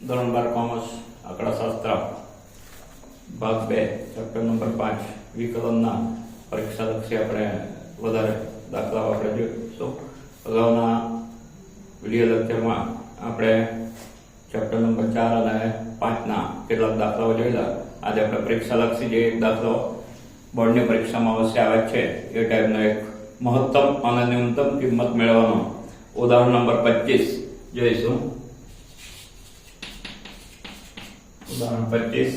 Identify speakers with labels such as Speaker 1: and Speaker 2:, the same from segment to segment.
Speaker 1: ધોરણ બાર કોમર્સ, આંકડાશાસ્ત્ર, ભાગ બે ચેપ્ટર નંબર પાંચ, વિકલનના પરીક્ષાલક્ષી આપણે વધારે દાખલાઓ આપણે જોઈશું. અગાઉના વીડિયો લેક્ચરમાં આપણે ચેપ્ટર નંબર ચાર અને પાંચના કેટલાક દાખલાઓ જોયેલા. આજે આપણે પરીક્ષાલક્ષી જે એક દાખલો બોર્ડની પરીક્ષામાં અવશ્ય આવે છે. એ ટાઈપનો એક મહત્તમ અને ન્યૂનતમ કિંમત મેળવવાનો. ઉદાહરણ નંબર પચીસ જોઈશું. ઉદાહરણ પચીસ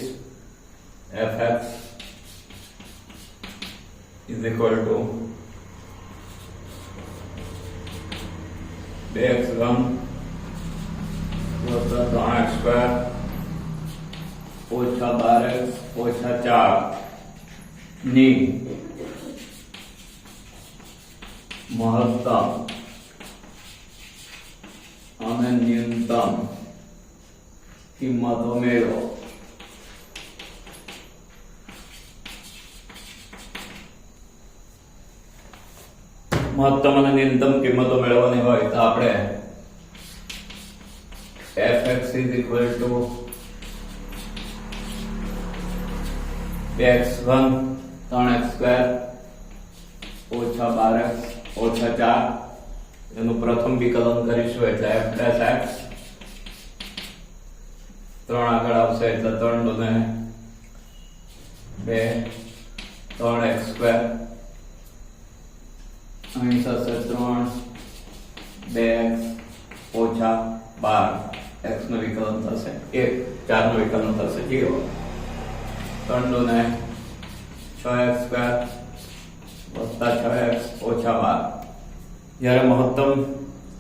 Speaker 1: F X is equal to બે એક્સ ઘન વત્તા ત્રણ એક્સ સ્ક્વેર ઓછા બાર એક્સ ઓછા ચારની મહત્તમ અને ન્યૂનતમ કિંમતો મેળવો મહત્તમ અને ન્યૂનતમ કિંમતો મેળવવાની હોય તો આપણે બે એક્સ વન ત્રણ એક્સ સ્ક્વેર ઓછા બાર એક્સ ઓછા ચાર. એનું પ્રથમ વિકલન કરીશું એટલે એફ એક્સ ત્રણ આગળ આવશે એટલે ત્રણ દુને બે ત્રણ એક્સ સ્ક્વેર અહીં થશે ત્રણ બે એક્સ ઓછા બાર એક્સનું વિકલન થશે એક ચારનું વિકલન થશે જીરો ત્રણ દુને છ એક્સ સ્ક્વેર વત્તા છ એક્સ ઓછા બાર જ્યારે મહત્તમ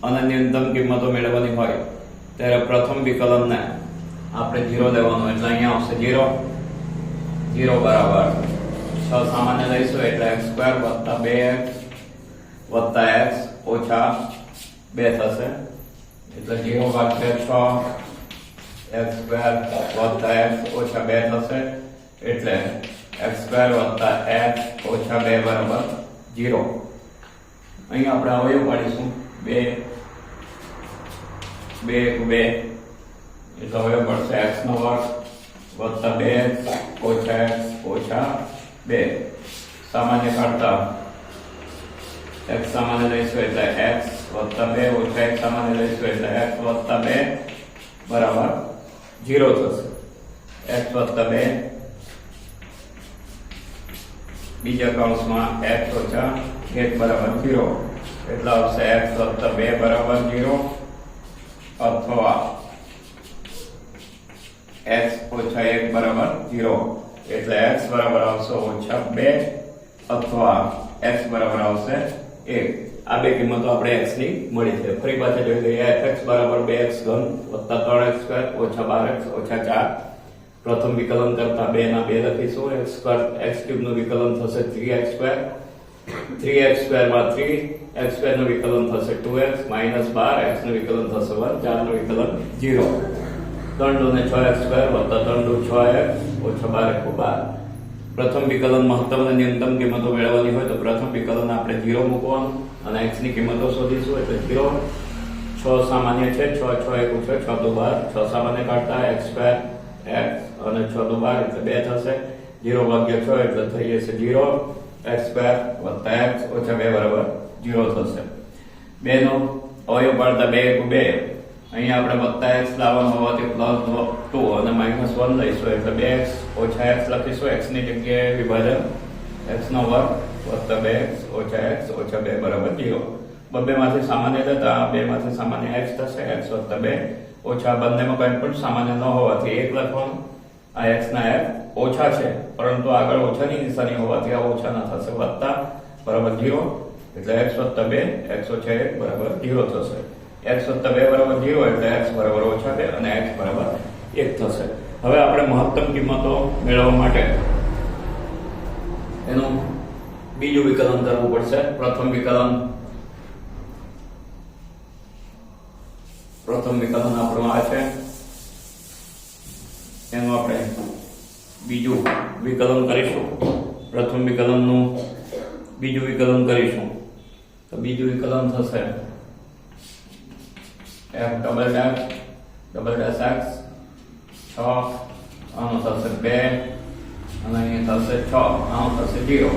Speaker 1: અને ન્યૂનતમ કિંમતો મેળવવાની હોય ત્યારે પ્રથમ વિકલનને આપણે જીરો લેવાનો એટલે અહીંયા આવશે જીરો. જીરો બરાબર. છ સામાન્ય લઈશું એટલે એક્સ સ્ક્વેર વત્તા બે વત્તા એક્સ ઓછા બે થશે. એટલે જીરો ભાગ્યા છ એક્સ સ્ક્વેર વત્તા એક્સ ઓછા બે થશે. એટલે એક્સ સ્ક્વેર વત્તા એક્સ ઓછા બે બરાબર જીરો. અહીંયા આપણે અવયવ પાડીશું. બે. બે બે. એટલે અવયવ પડશે એક્સ નો વર્ગ વત્તા બે એક્સ ઓછા એક્સ ઓછા બે સામાન્ય કાઢતા એક્સ સામાન્ય લઈશું એટલે એક્સ વત્તા બે ઓછા એક સામાન્ય લઈશું એટલે એક્સ વત્તા બે બરાબર જીરો થશે એક્સ વત્તા બે બીજા કૌંસમાં x ઓછા એક બરાબર 0 એટલે આવશે x વત્તા બે બરાબર 0 અથવા x ઓછા એક બરાબર 0 એટલે x બરાબર આવશે ઓછા બે અથવા x બરાબર આવશે એક આ બે કિંમતો આપણે x ની મળી છે ફરી પાછા જોઈ લઈએ fx બરાબર 2x ઘન વત્તા 3x સ્ક્વેર ઓછા 12x ઓછા 4 પ્રથમ વિકલન કરતા બે ના બે લખીશું x સ્ક્વેર x ક્યુબનું વિકલન થશે 3x સ્ક્વેર 3x સ્ક્વેરમાં 3 x સ્ક્વેરનું વિકલન થશે 2x માઇનસ 12 x નું વિકલન થશે 1 4 નું વિકલન 0 ત્રણ દુ ને 6x સ્ક્વેર વત્તા ત્રણ દુ 6x ઓછા 12 એકુ 12 પ્રથમ વિકલન મહત્તમ અને ન્યૂનતમ કિંમતો મેળવવાની હોય તો પ્રથમ વિકલન આપણે 0 મૂકવાનું અને x ની કિંમતો શોધીશું એટલે 0 6 સામાન્ય છે 6 6 એકુ છે 6 દુ 12 6 સામાન્ય કાઢતા x સ્ક્વેર x અને 6 દુ 12 એટલે 2 થશે 0 ભાગ્યા 6 એટલે થઈ જશે 0 x સ્ક્વેર વત્તા x ઓછા 2 બરાબર 0 થશે 2 નો અવયવ પાડતા 2 એકુ 2 અહીંયા આપણે વત્તા એક્સ લાવવાનું હોવાથી પ્લસ ટુ અને માઇનસ વન લઈશું એટલે 2x ઓછા એક્સ લખીશું એક્સની જગ્યાએ વિભાજન એક્સનો વર્ગ વત્તા 2x ઓછા એક્સ ઓછા બે બરાબર 0 બબ્બે માંથી સામાન્ય લેતા બે માંથી સામાન્ય એક્સ થશે એક્સ વત્તા બે ઓછા બંનેમાં કંઈ પણ સામાન્ય ન હોવાથી એક લખવાનું આ એક્સ ના એફ ઓછા છે પરંતુ આગળ ઓછાની નિશાની હોવાથી આ ઓછા ના થશે વત્તા બરાબર જીરો એટલે એક્સ વત્તા 2 x ઓછા 1 બરાબર જીરો થશે x વત્તા 2 બરાબર 0 એટલે x બરાબર ઓછા 2 અને x બરાબર 1 થશે. હવે આપણે મહત્તમ કિંમતો મેળવવા માટે એનું બીજું વિકલન કરવું પડશે. પ્રથમ વિકલન પ્રથમ વિકલન આપણું આ છે. એનું આપણે બીજું વિકલન કરીશું. પ્રથમ વિકલનનું બીજું વિકલન કરીશું. તો બીજું વિકલન થશે f double dash double x છ આનો થશે બે અને અહીંયા થશે છ આનો થશે જીરો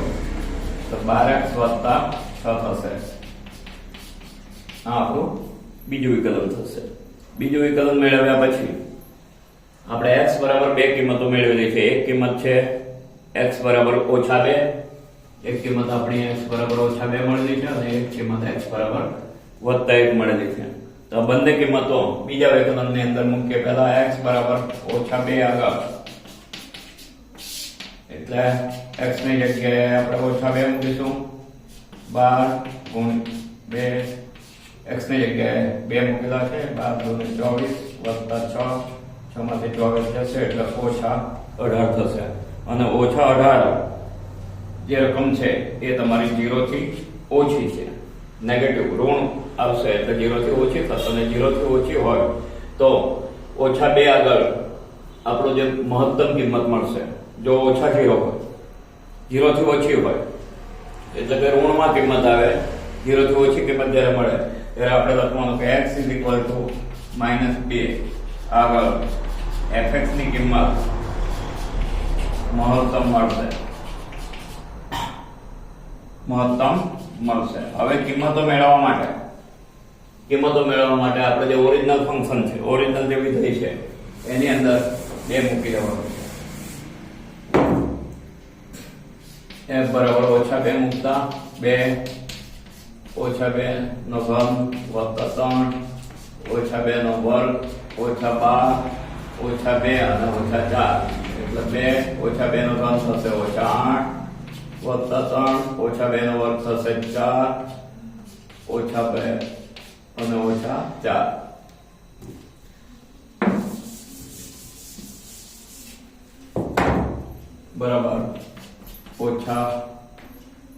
Speaker 1: તો બાર એક્સ વત્તા છ થશે આ આપણું બીજું વિકલન થશે બીજું વિકલન મેળવ્યા પછી આપણે x બરાબર બે કિંમતો મેળવેલી છે એક કિંમત છે x બરાબર ઓછા બે એક કિંમત આપણી x બરાબર ઓછા બે મળેલી છે અને એક કિંમત x બરાબર વત્તા એક મળેલી છે તો બંને કિંમતો બીજા વિકલનની અંદર મૂકીએ. પહેલા x બરાબર ઓછા બે આગળ. એટલે x ની જગ્યાએ આપણે ઓછા બે મૂકીશું. બાર ગુણ બે. x ની જગ્યાએ બે મૂકેલા છે. બાર ગુણ ચોવીસ વત્તા છ. છ માંથી ચોવીસ જશે એટલે ઓછા અઢાર થશે. અને ઓછા અઢાર જે રકમ છે એ તમારી જીરો થી ઓછી છે. નેગેટિવ ઋણ આવશે એટલે જીરો થી ઓછી થશે અને જીરો થી ઓછી હોય તો ઓછા બે આગળ આપણો જે મહત્તમ કિંમત મળશે, જો ઓછા જીરો હોય. જીરો થી ઓછી હોય. એટલે કે ઋણમાં કિંમત આવે, જીરો થી ઓછી કિંમત જ્યારે મળે, ત્યારે આપણે લખવાનું કે X is equal to minus બે. આગળ એફએક્સની કિંમત મહત્તમ મળશે. મહત્તમ મળશે. હવે કિંમતો મેળવવા માટે કિંમતો મેળવવા માટે આપણે જે ઓરિજિનલ ફંક્શન છે ઓરિજિનલ જે વિધેય છે, એની અંદર બે મૂકી દેવાનું છે. એફ બરાબર ઓછા બે મૂકતા, બે, ઓછા બે નો ઘન વત્તા ત્રણ, ઓછા બે નો વર્ગ, ઓછા બાર, ઓછા બે અને ઓછા ચાર. એટલે બે, ઓછા બે નો ઘન થશે ઓછા આઠ, વત્તા ત્રણ, ઓછા બે નો વર્ગ થશે ચાર, ઓછા બે. અને ઓછા ચાર બરાબર ઓછા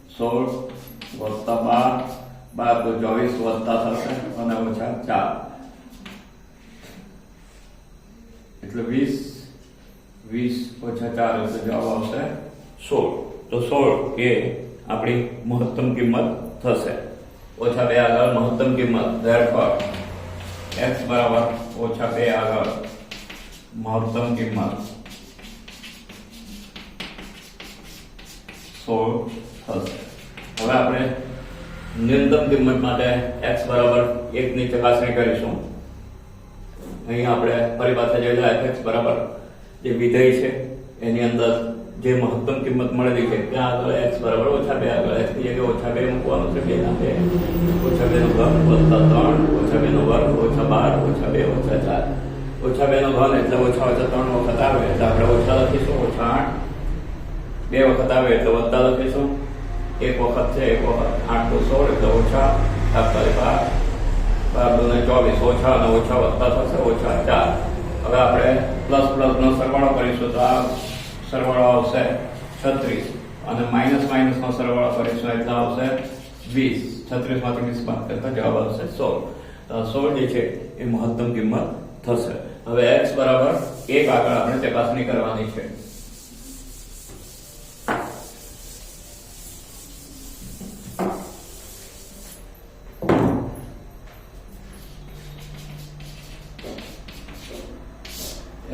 Speaker 1: સોળ વત્તા બાર બાર તો ચોવીસ વત્તા થશે અને ઓછા ચાર એટલે વીસ વીસ ઓછા ચાર એટલે જવાબ આવશે સોળ તો સોળ એ આપણી મહત્તમ કિંમત થશે ઓછા બે આગળ મહત્તમ કિંમત ધેરફોર એક્સ બરાબર ઓછા બે આગળ મહત્તમ કિંમત. સોળ થશે હવે આપણે ન્યૂનતમ કિંમત માટે એક્સ બરાબર એકની ચકાસણી કરીશું. અહીં આપણે ફરી પાછા જઈ એફ એક્સ બરાબર જે વિધેય છે, એની અંદર જે મહત્તમ કિંમત મળેલી છે ત્યાં આગળ x બરાબર ઓછા બે આગળ x ની જગ્યાએ ઓછા બે મૂકવાનું છે, બે ના બે. ઓછા બે નો ઘન વત્તા ત્રણ, ઓછા બે નો વર્ગ, ઓછા બાર, ઓછા બે, ઓછા ચાર. ઓછા બે નો ઘન એટલે ઓછા ઓછા ત્રણ વખત આવે, એટલે આપણે ઓછા લખીશું, ઓછા આઠ. બે વખત આવે એટલે વત્તા લખીશું. એક વખત છે, એક વખત આઠ તો સોળ, એટલે ઓછા તાત્કાલિક બાર. બાર દુ ને ચોવીસ, ઓછા અને ઓછા વત્તા થશે, ઓછા ચાર. હવે આપણે પ્લસ પ્લસ નો સરવાળો કરીશું તો આ સરવાળો આવશે છત્રીસ. અને માઇનસ માઇનસ નો સરવાળો કરીશું એટલે આવશે વીસ. છત્રીસમાંથી વીસ બાદ કરતા જવાબ આવશે સોળ. તો સોળ જે છે એ મહત્તમ કિંમત થશે. હવે એક્સ બરાબર એક આગળ આપણે ચકાસણી કરવાની છે.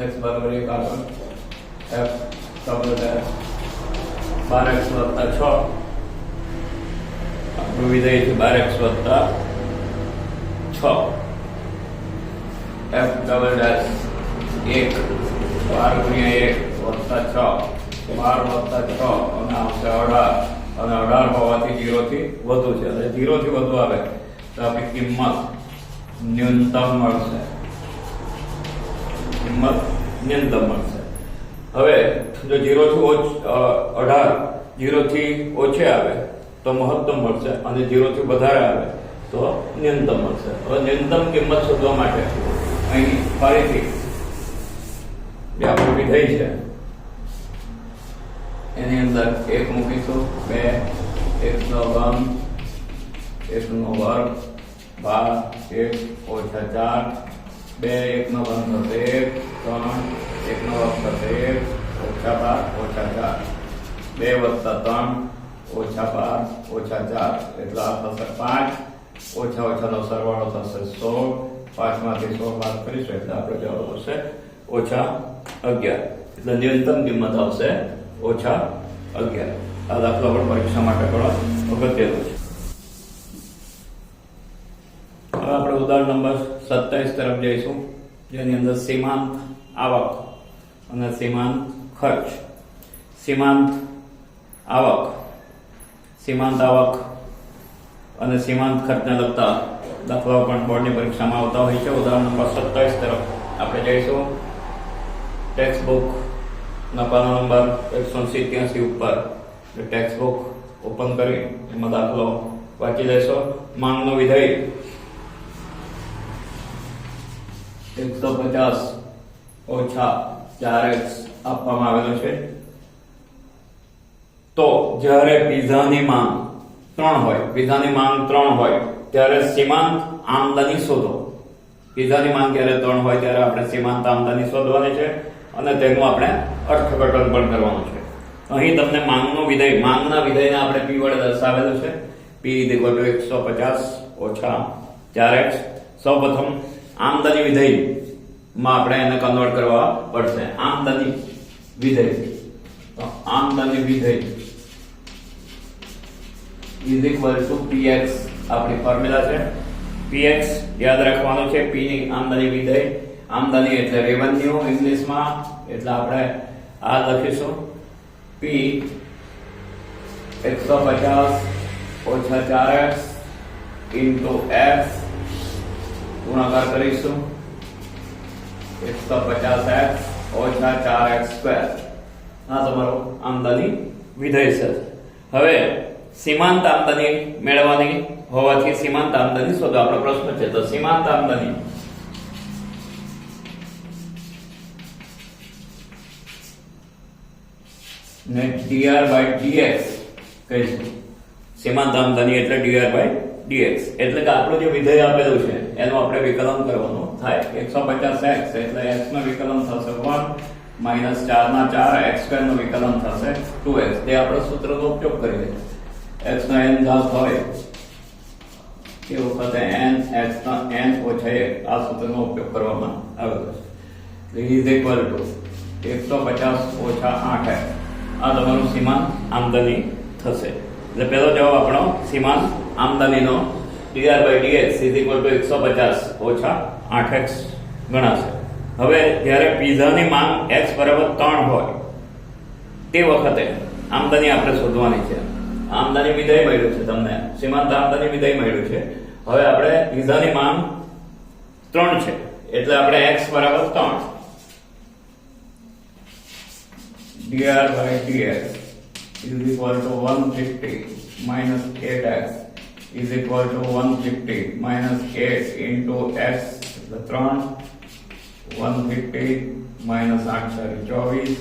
Speaker 1: એક્સ બરાબર એક આગળ વિધેય છે બાર એક્સ વત્તા છ f ડબલ ડેશ એક બાર ગુણ્યા એક વત્તા છ બાર વત્તા છ અને આવશે અઢાર અને અઢાર હોવાથી જીરો થી વધુ છે એટલે જીરો થી વધુ આવે તો આપણી કિંમત ન્યૂનતમ મળશે કિંમત ન્યૂનતમ મળશે હવે જો જીરો થી ઓછ અ, અઢાર જીરો થી ઓછે આવે તો મહત્તમ મળશે અને જીરો થી વધારે આવે તો ન્યૂનતમ મળશે હવે ન્યૂનતમ કિંમત શોધવા માટે અહીં ફરીથી જે આપણું વિધેય છે એની અંદર એક મૂકીશું બે એક નો ઘન એક નો વર્ગ બાર એક ઓછા ચાર બે એક નો ઘન થશે એક ત્રણ એક નો વર્ગ થશે એક ઓછા બાર ઓછા ચાર બે વત્તા ત્રણ ઓછા બાર, ઓછા ચાર, એટલે આ થશે પાંચ. ઓછા ઓછાનો સરવાળો થશે સોળ પાંચમાંથી સોળ બાદ કરીશું એટલે આપણે જવાબ આવશે ઓછા અગિયાર. એટલે ન્યૂનતમ કિંમત આવશે ઓછા અગિયાર. આ દાખલો પણ પરીક્ષા માટે ઘણો અગત્યનો છે. હવે આપણે ઉદાહરણ નંબર સત્તાવીસ તરફ જઈશું. જેની અંદર સીમાંત આવક અને સીમાંત ખર્ચ. સીમાંત આવક. સીમાંત આવક અને સીમાંત ખર્ચને લગતા દાખલાઓ પણ બોર્ડની પરીક્ષામાં આવતા હોય છે. ઉદાહરણ નંબર સત્તાવીસ તરફ આપણે જઈશું. ટેક્સ્ટ બુક ના નંબર એકસો સિત્યાસી ઉપર ટેક્સ્ટ બુક ઓપન કરી, એમાં દાખલો વાંચી લેશો. માંગનો વિધેય એકસો પચાસ ઓછા ચાર એક્સ આપવામાં આવેલો છે. તો જ્યારે પીઝાની માંગ ત્રણ હોય પીઝાની માંગ ત્રણ હોય, ત્યારે સીમાંત આમદની શોધો. પીઝાની માંગ જ્યારે ત્રણ હોય, ત્યારે આપણે સીમાંત આમદની શોધવાની છે અને તેનું આપણે અર્થઘટન પણ કરવાનું છે. અહીં તમને માંગનો વિધેય, માંગના વિધેયને આપણે પી વડે દર્શાવેલું છે. પી ઇક્વલ ટુ એકસો પચાસ ઓછા ચાર એક્સ. સૌપ્રથમ આમદની વિધેયમાં આપણે એને કન્વર્ટ કરવા પડશે. આમદની વિધેય. આમદની વિધેય ઇઝ ઇક્વલ ટુ px આપણી ફોર્મ્યુલા છે. Px યાદ રાખવાનું છે p ની આમદની વિધેય. આમદની એટલે રેવન્યુ ઇંગ્લિશમાં એટલે આપણે આ લખીશું. P 150 ઓછા 4x ઇન્ટુ x ગુણાકાર કરીશું. 150x ઓછા 4x સ્ક્વેર. આ તમારો આમદની વિધેય છે. હવે સીમાંત આમદની મેળવવાની હોવાથી સીમાંત આમદની શોધો. આપણો પ્રશ્ન છે. તો સીમાંત આમદની. ને dr by dx કહીશું. સીમાંત આમદની એટલે dr by dx. એટલે કે આપણું જે વિધેય આપેલું છે, એનું આપણે વિકલન કરવાનું થાય. 150x એટલે x નું વિકલન થશે 1 માઇનસ 4 ના 4 એક્સ સ્ક્વેરનું વિકલન થશે 2x તે આપણે સૂત્રનો ઉપયોગ કરીએ x નો એન ઘાત હોય એ વખતે એન એક્સ નો એન ઓછા એક આ સૂત્રનો ઉપયોગ કરવામાં આવેલો છે. ઇઝ ઇક્વલ ટુ 150 ઓછા આઠ આ તમારું સીમાન આમદની થશે. એટલે પહેલો જવાબ આપણો સીમાન આમદનીનો dr by dx is equal to 150 ઓછા 8x ગણાશે. હવે જ્યારે પીઝાની માંગ એક્સ બરાબર ત્રણ હોય, તે વખતે આમદની આપણે શોધવાની છે. આમદની વિધેય મળ્યું છે તમને. સીમાંત આમદાની વિધેય મળ્યું છે. હવે આપણે પીઝાની માંગ 3 છે. એટલે આપણે x બરાબર 3 dr by dx is equal to 150 minus 8x is equal to 150 minus 8 into x એટલે 3 150 minus 8 sorry 24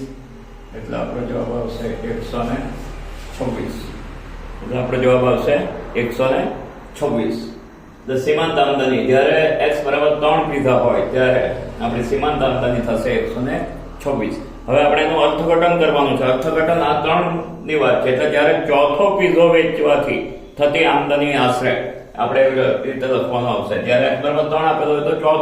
Speaker 1: એટલે આપણો જવાબ આવશે 126 એટલે આપણો જવાબ આવશે 126 ધ સીમાંત આમદની, જ્યારે x બરાબર 3 પીધા હોય, ત્યારે આપણી સીમાંત આમદની થશે 126 હવે આપણે એનું અર્થઘટન કરવાનું છે. અર્થઘટન આ ત્રણની વાત છે. એટલે જ્યારે ચોથો પીઝો વેચવાથી થતી આમદની આશરે આપણે રીતે લખવાનું આવશે. જ્યારે બરાબર ત્રણ આપેલો હોય તો ચોથો